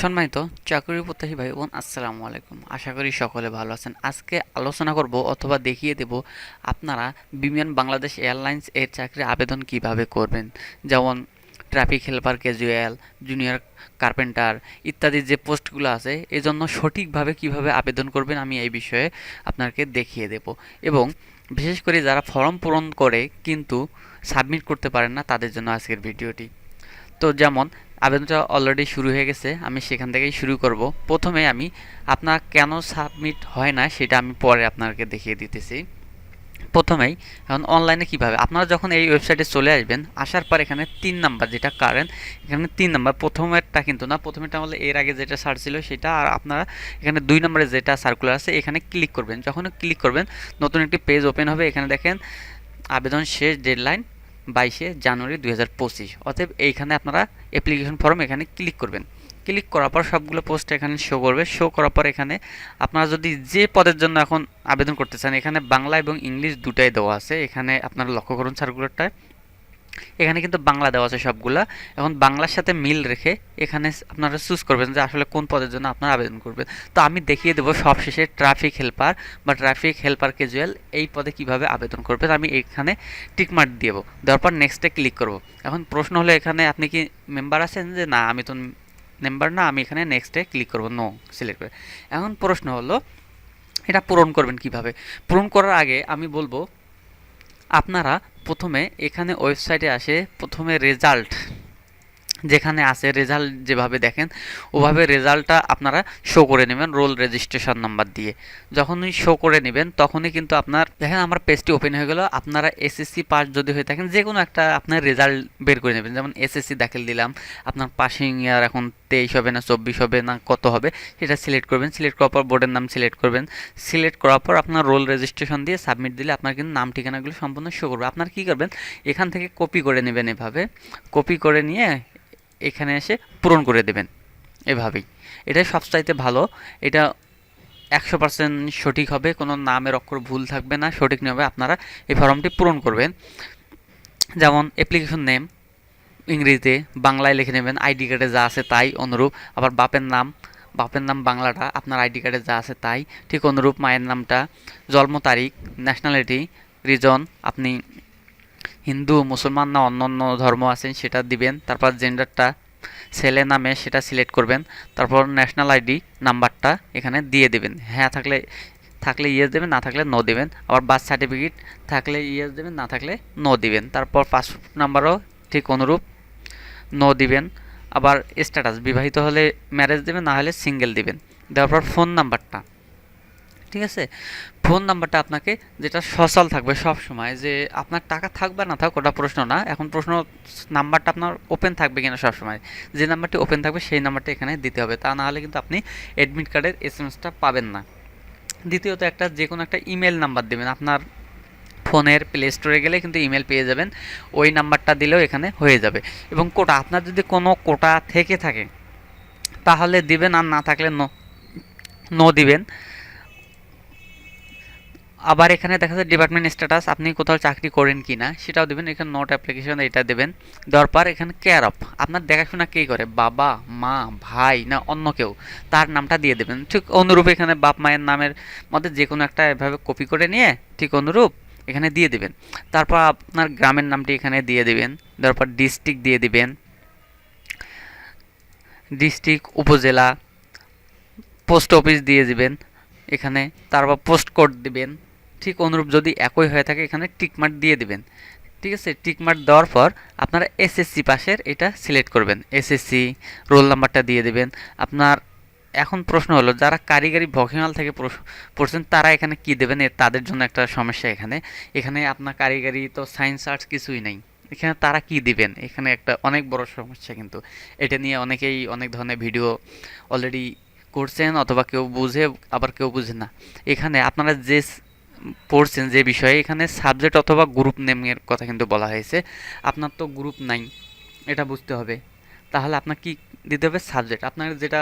সম্মানিত চাকরি প্রত্যাশী ভাই বোন আসসালামু আলাইকুম। আশা করি সকলে ভালো আছেন। আজকে আলোচনা করব অথবা দেখিয়ে দেব আপনারা বিমান বাংলাদেশ এয়ারলাইন্স এর চাকরি আবেদন কীভাবে করবেন। যেমন traffic helper, casual, junior carpenter ইত্যাদি যে পোস্টগুলো আছে, এজন্য সঠিকভাবে কীভাবে আবেদন করবেন আমি এই বিষয়ে আপনাকে দেখিয়ে দেব। এবং বিশেষ করে যারা ফর্ম পূরণ করে কিন্তু সাবমিট করতে পারেন না, তাদের জন্য আজকের ভিডিওটি। তো যেমন আবেদনটা অলরেডি শুরু হয়ে গেছে, আমি সেখান থেকেই শুরু করব। প্রথমে আমি আপনার কেন সাবমিট হয় না সেটা আমি পরে আপনাকে দেখিয়ে দিতেছি। প্রথমেই, এখন অনলাইনে কীভাবে? আপনারা যখন এই ওয়েবসাইটে চলে আসবেন, আসার পর এখানে তিন নাম্বার যেটা কারেন্ট এখানে তিন নাম্বার প্রথমেরটা কিন্তু না, প্রথমেরটা হলে এর আগে যেটা সার্চ ছিল সেটা, আর আপনারা এখানে দুই নম্বরে যেটা সার্কুলার আছে, এখানে ক্লিক করবেন। যখন ক্লিক করবেন, নতুন একটি পেজ ওপেন হবে। এখানে দেখেন, আবেদন শেষ ডেডলাইন বাইশে জানুয়ারি দুই হাজার পঁচিশ। অতএব এইখানে আপনারা অ্যাপ্লিকেশন ফর্ম এখানে ক্লিক করবেন। ক্লিক করার পর সবগুলো পোস্ট এখানে শো করবে। শো করার পর এখানে আপনারা যদি যে পদের জন্য এখন আবেদন করতে চান, এখানে বাংলা এবং ইংলিশ দুটাই দেওয়া আছে। এখানে আপনারা লক্ষ্য করুন সার্কুলারটায় এখানে কিন্তু বাংলা দেওয়া আছে সবগুলা। এখন বাংলার সাথে মিল রেখে এখানে আপনারা চুজ করবেন যে আসলে কোন পদের জন্য আপনারা আবেদন করবেন। তো আমি দেখিয়ে দেবো সবশেষে ট্রাফিক হেল্পার বা ট্রাফিক হেল্পার ক্যাজুয়াল এই পদে কীভাবে আবেদন করবেন, আমি এখানে টিকমার্ক দেব। দেওয়ার পর নেক্সটে ক্লিক করব। এখন প্রশ্ন হলো এখানে আপনি কি মেম্বার আছেন যে না, আমি তো মেম্বার না, আমি এখানে নেক্সটে ক্লিক করব নো সিলেক্ট করে। এখন প্রশ্ন হলো, এটা পূরণ করবেন কীভাবে? পূরণ করার আগে আমি বলব আপনারা প্রথমে এখানে ওয়েবসাইটে আসে প্রথমে রেজাল্ট। যেখানে আছে রেজাল্ট যেভাবে দেখেন, ওভাবে রেজাল্টটা আপনারা শো করে নেবেন রোল রেজিস্ট্রেশন নাম্বার দিয়ে। যখনই শো করে নেবেন, তখনই কিন্তু আপনার, দেখেন আমার পেজটি ওপেন হয়ে গেল, আপনারা এসএসসি পাস যদি হয়ে থাকেন যে কোনো একটা আপনার রেজাল্ট বের করে নেবেন। যেমন এসএসসি দাখিল দিলাম, আপনার পাসিং ইয়ার এখন তেইশ হবে না, চব্বিশ হবে না, কত হবে, সেটা সিলেক্ট করবেন। সিলেক্ট করার পর বোর্ডের নাম সিলেক্ট করবেন। সিলেক্ট করার পর আপনার রোল রেজিস্ট্রেশন দিয়ে সাবমিট দিলে আপনার কিন্তু নাম, ঠিকানাগুলো সম্পূর্ণ শো করবে। আপনার কী করবেন, এখান থেকে কপি করে নেবেন এভাবে। কপি করে নিয়ে এখানে এসে পূরণ করে দেবেন, এভাবেই। এটাই সবচাইতে ভালো। এটা একশো পার্সেন্ট সঠিক হবে, কোনো নামের অক্ষর ভুল থাকবে না, সঠিক নিয়মে আপনারা এই ফর্মটি পূরণ করবেন। যেমন অ্যাপ্লিকেশন নেম ইংরেজিতে বাংলায় লিখে নেবেন, আইডি কার্ডে যা আছে তাই অনুরূপ। আবার বাপের নাম বাপের নাম বাংলাটা, আপনার আইডি কার্ডে যা আছে তাই, ঠিক অনুরূপ মায়ের নামটা, জন্ম তারিখ ন্যাশনালিটি রিজন আপনি হিন্দু, মুসলমান না অন্য অন্য ধর্ম আছেন সেটা দিবেন। তারপর জেন্ডারটা ছেলে নামে সেটা সিলেক্ট করবেন। তারপর ন্যাশনাল আইডি নাম্বারটা এখানে দিয়ে দেবেন। হ্যাঁ থাকলে থাকলে ইয়েস দেবেন, না থাকলে নো দেবেন। আবার বার্থ সার্টিফিকেট থাকলে ইয়েস দেবেন, না থাকলে নো দিবেন। তারপর পাসপোর্ট নাম্বারও ঠিক অনুরূপ নো দিবেন। আবার স্ট্যাটাস বিবাহিত হলে ম্যারেজ দেবেন, না হলে সিঙ্গেল দিবেন। দেওয়ার পর ফোন নাম্বারটা ঠিক আছে? ফোন নাম্বারটা আপনাকে যেটা সচল থাকবে সব সময় যে আপনার টাকা থাকবে না থাক ওটা প্রশ্ন না। এখন প্রশ্ন নাম্বারটা আপনার ওপেন থাকবে কিনা সব সময়। যে নাম্বারটি ওপেন থাকবে সেই নাম্বারটা এখানে দিতে হবে। তা না হলে কিন্তু আপনি অ্যাডমিট কার্ডের এস এম এসটা পাবেন না। দ্বিতীয়ত একটা যে কোনো একটা ইমেল নাম্বার দেবেন। আপনার ফোনের প্লে স্টোরে গেলে কিন্তু ইমেল পেয়ে যাবেন। ওই নাম্বারটা দিলেও এখানে হয়ে যাবে। এবং কোটা, আপনার যদি কোনো কোটা থেকে থাকে, তাহলে দিবেন আর না থাকলে নো নো দিবেন। আবার এখানে দেখা যাচ্ছে ডিপার্টমেন্ট স্ট্যাটাস আপনি কোথাও চাকরি করেন কি না সেটাও দেবেন। এখানে নোট অ্যাপ্লিকেশন এটা দেবেন। দেওয়ার পর এখানে কেয়ার অফ আপনার দেখাশোনা কে করে? বাবা, মা, ভাই না অন্য কেউ? তার নামটা দিয়ে দেবেন। ঠিক অনুরূপ এখানে বাপ মায়ের নামের মধ্যে যে কোনো একটা এভাবে কপি করে নিয়ে ঠিক অনুরূপ এখানে দিয়ে দেবেন। তারপর আপনার গ্রামের নামটি এখানে দিয়ে দেবেন। দেওয়ার ডিস্ট্রিক্ট দিয়ে দিবেন। ডিস্ট্রিক্ট উপজেলা পোস্ট অফিস দিয়ে দিবেন। এখানে, তারপর পোস্ট কোড দিবেন। ঠিক অনুরূপ যদি একই হয়ে থাকে, এখানে টিকমার্ক দিয়ে দিবেন। ঠিক আছে? টিকমার্ক দেওয়ার পর আপনারা এসএসসি পাশের এটা সিলেক্ট করবেন। এসএসসি রোল নাম্বারটা দিয়ে দেবেন। আপনার এখন প্রশ্ন হলো, যারা কারিগরি ভকেশনাল থেকে পড়ছেন, তারা এখানে কি দেবেন? তাদের জন্য একটা সমস্যা এখানে। এখানে আপনার কারিগরি তো সায়েন্স আর্টস কিছুই নেই। এখানে তারা কি দিবেন? এখানে একটা অনেক বড় সমস্যা কিন্তু। এটা নিয়ে অনেকেই অনেক ধরনের ভিডিও অলরেডি করছেন, অথবা কেউ বুঝে, আবার কেউ বুঝে না। এখানে আপনারা যে পড়ছেন যে বিষয়ে, এখানে সাবজেক্ট অথবা গ্রুপ নেমের কথা কিন্তু বলা হয়েছে। আপনার তো গ্রুপ নাই এটা বুঝতে হবে। তাহলে আপনার কি দিতে হবে? সাবজেক্ট আপনার যেটা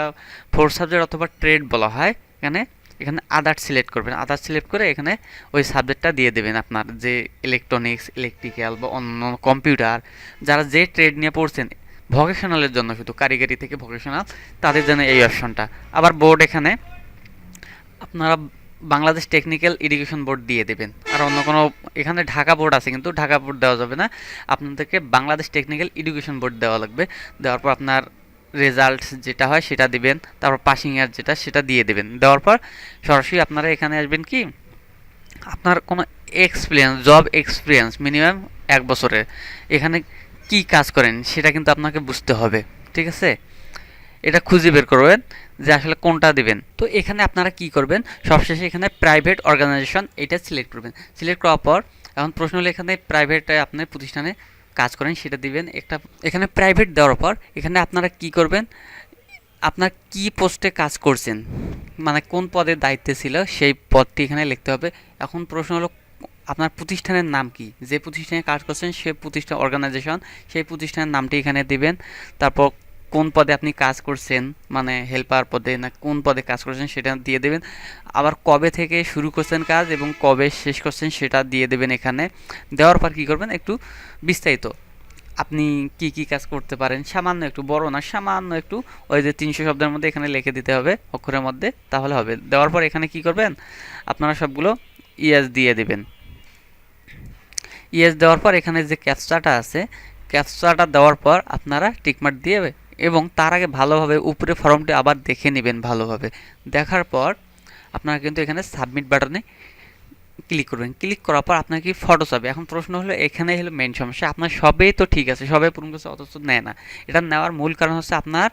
ফোর্থ সাবজেক্ট অথবা ট্রেড বলা হয়, এখানে এখানে আদার সিলেক্ট করবেন। আদার সিলেক্ট করে এখানে ওই সাবজেক্টটা দিয়ে দেবেন আপনার যে ইলেকট্রনিক্স ইলেকট্রিক্যাল বা অন্য কম্পিউটার যারা যে ট্রেড নিয়ে পড়ছেন ভকেশনালের জন্য শুধু, কারিগরি থেকে ভকেশনাল তাদের জন্য এই অপশনটা আবার বোর্ড এখানে, আপনারা বাংলাদেশ টেকনিক্যাল এডুকেশন বোর্ড দিয়ে দেবেন। আর অন্য কোনো এখানে ঢাকা বোর্ড আছে, কিন্তু ঢাকা বোর্ড দেওয়া যাবে না। আপনাদেরকে বাংলাদেশ টেকনিক্যাল এডুকেশন বোর্ড দেওয়া লাগবে। দেওয়ার পর আপনার রেজাল্ট যেটা হয় সেটা দিবেন, তারপর পাসিং ইয়ার যেটা, সেটা দিয়ে দেবেন। দেওয়ার পর সরাসরি আপনারা এখানে আসবেন কি, আপনার কোনো এক্সপিরিয়েন্স জব এক্সপিরিয়েন্স মিনিমাম এক বছরের। এখানে কি কাজ করেন সেটা কিন্তু আপনাকে বুঝতে হবে, ঠিক আছে? এটা খুঁজে বের করবেন যে আসলে কোনটা দিবেন। তো এখানে আপনারা কি করবেন? সবশেষে এখানে প্রাইভেট অর্গানাইজেশন এটা সিলেক্ট করবেন। সিলেক্ট করার পর এখন প্রশ্ন হলো এখানে প্রাইভেট আপনার প্রতিষ্ঠানে কাজ করেন, সেটা দিবেন। একটা এখানে প্রাইভেট দেওয়ার পর এখানে আপনারা কি করবেন? আপনার কি পোস্টে কাজ করছেন? মানে কোন পদের দায়িত্বে ছিল, সেই পদটি এখানে লিখতে হবে। এখন প্রশ্ন হলো আপনার প্রতিষ্ঠানের নাম কি? যে প্রতিষ্ঠানে কাজ করছেন, সে প্রতিষ্ঠান অর্গানাইজেশন সেই প্রতিষ্ঠানের নামটি এখানে দিবেন। তারপর কোন পদে আপনি কাজ করছেন মানে হেল্পার পদে না কোন পদে কাজ করছেন সেটা দিয়ে দেবেন। আবার কবে থেকে শুরু করছেন কাজ এবং কবে শেষ করছেন সেটা দিয়ে দেবেন এখানে। দেওয়ার পর কী করবেন? একটু বিস্তারিত। আপনি কি কি কাজ করতে পারেন? সামান্য একটু, বড় না, সামান্য একটু। ওই যে তিনশো শব্দের মধ্যে এখানে লিখে দিতে হবে, অক্ষরের মধ্যে, তাহলে হবে। দেওয়ার পর এখানে কি করবেন? আপনারা সবগুলো ইএস দিয়ে দেবেন। ইএস দেওয়ার পর এখানে যে ক্যাপচাটা আছে ক্যাপচাটা দেওয়ার পর আপনারা টিকমার্ক দিয়ে এবং তার আগে ভালোভাবে উপরে ফর্মটি আবার দেখে নেবেন ভালোভাবে। দেখার পর আপনারা কিন্তু এখানে সাবমিট বাটনে ক্লিক করবেন। ক্লিক করার পর আপনার কি ফটো চাবে এখন প্রশ্ন হলো এখানে হলো মেন সমস্যা। আপনার সবেই তো ঠিক আছে, সবাই পূরণ করছে, অথচ নেয় না। এটা নেওয়ার মূল কারণ হচ্ছে আপনার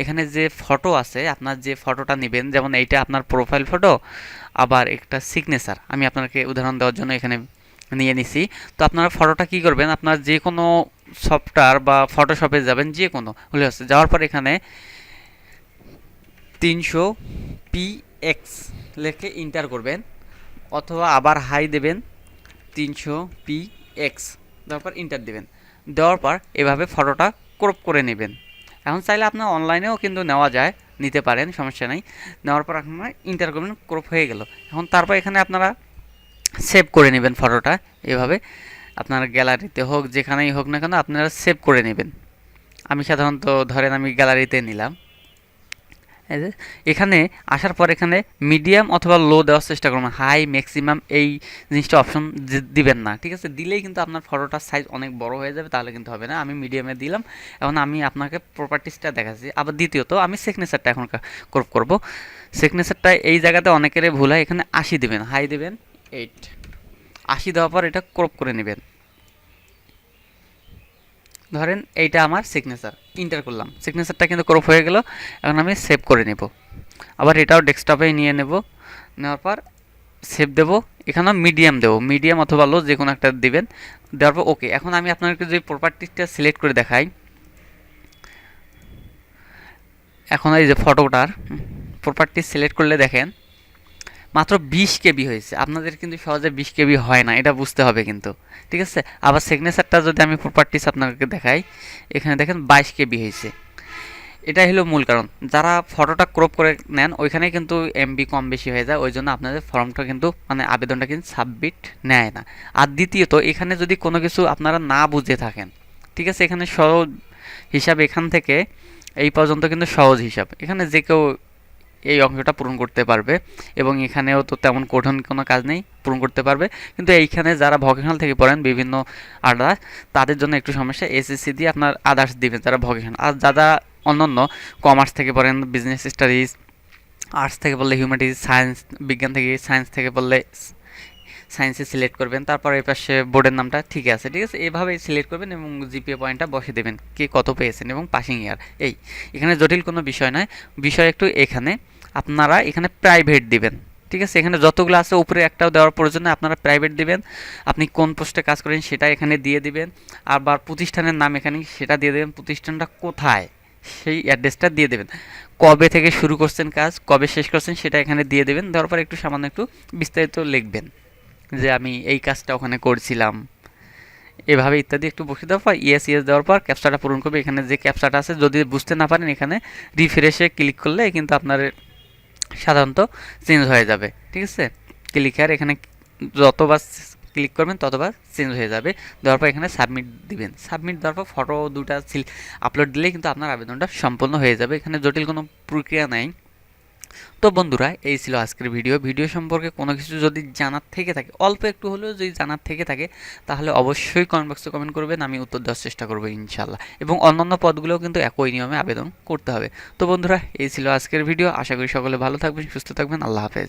এখানে যে ফটো আছে, আপনার যে ফটোটা নেবেন, যেমন এইটা আপনার প্রোফাইল ফটো আবার একটা সিগনেচার আমি আপনাকে উদাহরণ দেওয়ার জন্য এখানে নিয়ে নিছি। তো আপনারা ফটোটা কি করবেন? আপনার যে কোনো সফটওয়্যার বা ফটোশপে যাবেন, যে কোনো। হলে হচ্ছে যাওয়ার পর এখানে তিনশো পি এক্স লেখে ইন্টার করবেন, অথবা আবার হাই দেবেন, তিনশো পি এক্স দেওয়ার পর ইন্টার দেবেন। দেওয়ার পর এভাবে ফটোটা ক্রপ করে নেবেন। এখন চাইলে আপনার অনলাইনেও কিন্তু নেওয়া যায়, নিতে পারেন, সমস্যা নেই। নেওয়ার পর আপনারা ইন্টার করবেন ক্রপ হয়ে গেল। এখন তারপর এখানে আপনারা সেভ করে নেবেন ফটোটা এভাবে। আপনার গ্যালারিতে হোক, যেখানেই হোক না কেন আপনারা সেভ করে নেবেন। আমি সাধারণত, ধরেন আমি গ্যালারিতে নিলাম। এখানে আসার পর এখানে মিডিয়াম অথবা লো দেওয়ার চেষ্টা করবেন হাই ম্যাক্সিমাম এই জিনিসটা অপশন দিবেন না, ঠিক আছে? দিলেই কিন্তু আপনার ফটোটার সাইজ অনেক বড় হয়ে যাবে, তাহলে কিন্তু হবে না। আমি মিডিয়ামে দিলাম, এখন আমি আপনাকে প্রপার্টিসটা দেখাচ্ছি। আবার দ্বিতীয়ত, আমি সিগনেচারটা এখন করব। সিগনেচারটা এই জায়গাতে অনেকেরই ভুল হয়, এখানে আশি দেবেন হাই দেবেন এইট আশি দেওয়ার পর এটা ক্রপ করে নেবেন। ধরেন এইটা আমার সিগনেচার ইন্টার করলাম। সিগনেচারটা কিন্তু ক্রপ হয়ে গেল, এখন আমি সেভ করে নেব। আবার এটাও ডেস্কটপে নিয়ে নেব। নেওয়ার পর সেভ দেবো, এখানেও মিডিয়াম দেবো। মিডিয়াম অথবা লো যে কোনো একটা দিবেন। দেওয়ার পর ওকে এখন আমি আপনাকে যে প্রপার্টিসটা সিলেক্ট করে দেখাই। এখন এই যে ফটোটার প্রপার্টি সিলেক্ট করলে দেখেন মাত্র বিশ কেবি হয়েছে। আপনাদের কিন্তু সহজে বিশ কেবি হয় না, এটা বুঝতে হবে কিন্তু। ঠিক আছে? আবার সিগনেচারটা যদি আমি প্রপার্টিস আপনাকে দেখাই, এখানে দেখেন বাইশ কেবি হয়েছে। এটাই হলো মূল কারণ। যারা ফটোটা ক্রপ করে নেন, ওইখানে কিন্তু এমবি কম বেশি হয়ে যায়। ওই জন্য আপনাদের ফর্মটা কিন্তু মানে আবেদনটা কিন্তু সাবমিট নেয় না। আর দ্বিতীয়ত, এখানে যদি কোনো কিছু আপনারা না বুঝে থাকেন, ঠিক আছে? এখানে সহজ হিসাব এখান থেকে, এই পর্যন্ত কিন্তু সহজ হিসাব। এখানে যে কেউ এই অঙ্কটা পূরণ করতে পারবে এবং এখানেও তো তেমন কঠিন কোনো কাজ নেই, পূরণ করতে পারবে। কিন্তু এইখানে যারা ভকেশনাল থেকে পড়েন বিভিন্ন আদার্স তাদের জন্য একটু সমস্যা এসএসসি দিয়ে আপনার আদার্স দিবেন যারা ভকেশনাল আর যারা অন্যান্য কমার্স থেকে পড়েন বিজনেস স্টাডিজ আর্টস থেকে পড়লে হিউম্যানিটিজ সায়েন্স বিজ্ঞান থেকে সায়েন্স থেকে পড়লে সায়েন্সে সিলেক্ট করবেন, তারপর এই পাশে বোর্ডের নামটা ঠিক আছে ঠিক আছে? এভাবেই সিলেক্ট করবেন এবং জিপিএ পয়েন্টটা বসে দেবেন, কে কত পেয়েছেন এবং পাসিং ইয়ার এই, এখানে জটিল কোনো বিষয় নয়, বিষয় একটু এখানে। আপনারা এখানে প্রাইভেট দিবেন, ঠিক আছে? এখানে যতগুলো আছে, উপরে একটাও দেওয়ার প্রয়োজন আপনারা প্রাইভেট দিবেন। আপনি কোন পোস্টে কাজ করেন সেটা এখানে দিয়ে দিবেন। আবার প্রতিষ্ঠানের নাম এখানে সেটা দিয়ে দেবেন, প্রতিষ্ঠানটা কোথায় সেই অ্যাড্রেসটা দিয়ে দেবেন। কবে থেকে শুরু করছেন কাজ, কবে শেষ করছেন সেটা এখানে দিয়ে দেবেন, দেওয়ার পর একটু সামান্য একটু বিস্তারিত লিখবেন। যে আমি এই কাজটা ওখানে করছিলাম। এভাবে ইত্যাদি একটু বসে দেওয়ার পর ইএস ইএস দেওয়ার পর ক্যাপচাটা পূরণ করবে। এখানে যে ক্যাপচাটা আছে, যদি বুঝতে না পারেন, এখানে রিফ্রেশে ক্লিক করলে কিন্তু আপনার সাধারণত চেঞ্জ হয়ে যাবে। ঠিক আছে? ক্লিকার এখানে যতবার ক্লিক করবেন, ততবার চেঞ্জ হয়ে যাবে। দেওয়ার পর এখানে সাবমিট দিবেন। সাবমিট দেওয়ার পর ফটো দুটা আপলোড দিলেই কিন্তু আপনার আবেদনটা সম্পূর্ণ হয়ে যাবে। এখানে জটিল কোনো প্রক্রিয়া নাই। তো বন্ধুরা, এই ছিল আজকের ভিডিও। ভিডিও সম্পর্কে কোনো কিছু যদি জানার থেকে থাকে, অল্প একটু হলেও যদি জানার থেকে থাকে, তাহলে অবশ্যই কমেন্ট বক্সে কমেন্ট করবেন, আমি উত্তর দেওয়ার চেষ্টা করব ইনশাল্লাহ এবং অন্যান্য পদগুলোও কিন্তু একই নিয়মে আবেদন করতে হবে। তো বন্ধুরা, এই ছিল আজকের ভিডিও। আশা করি সকলে ভালো থাকবেন, সুস্থ থাকবেন। আল্লাহ হাফেজ।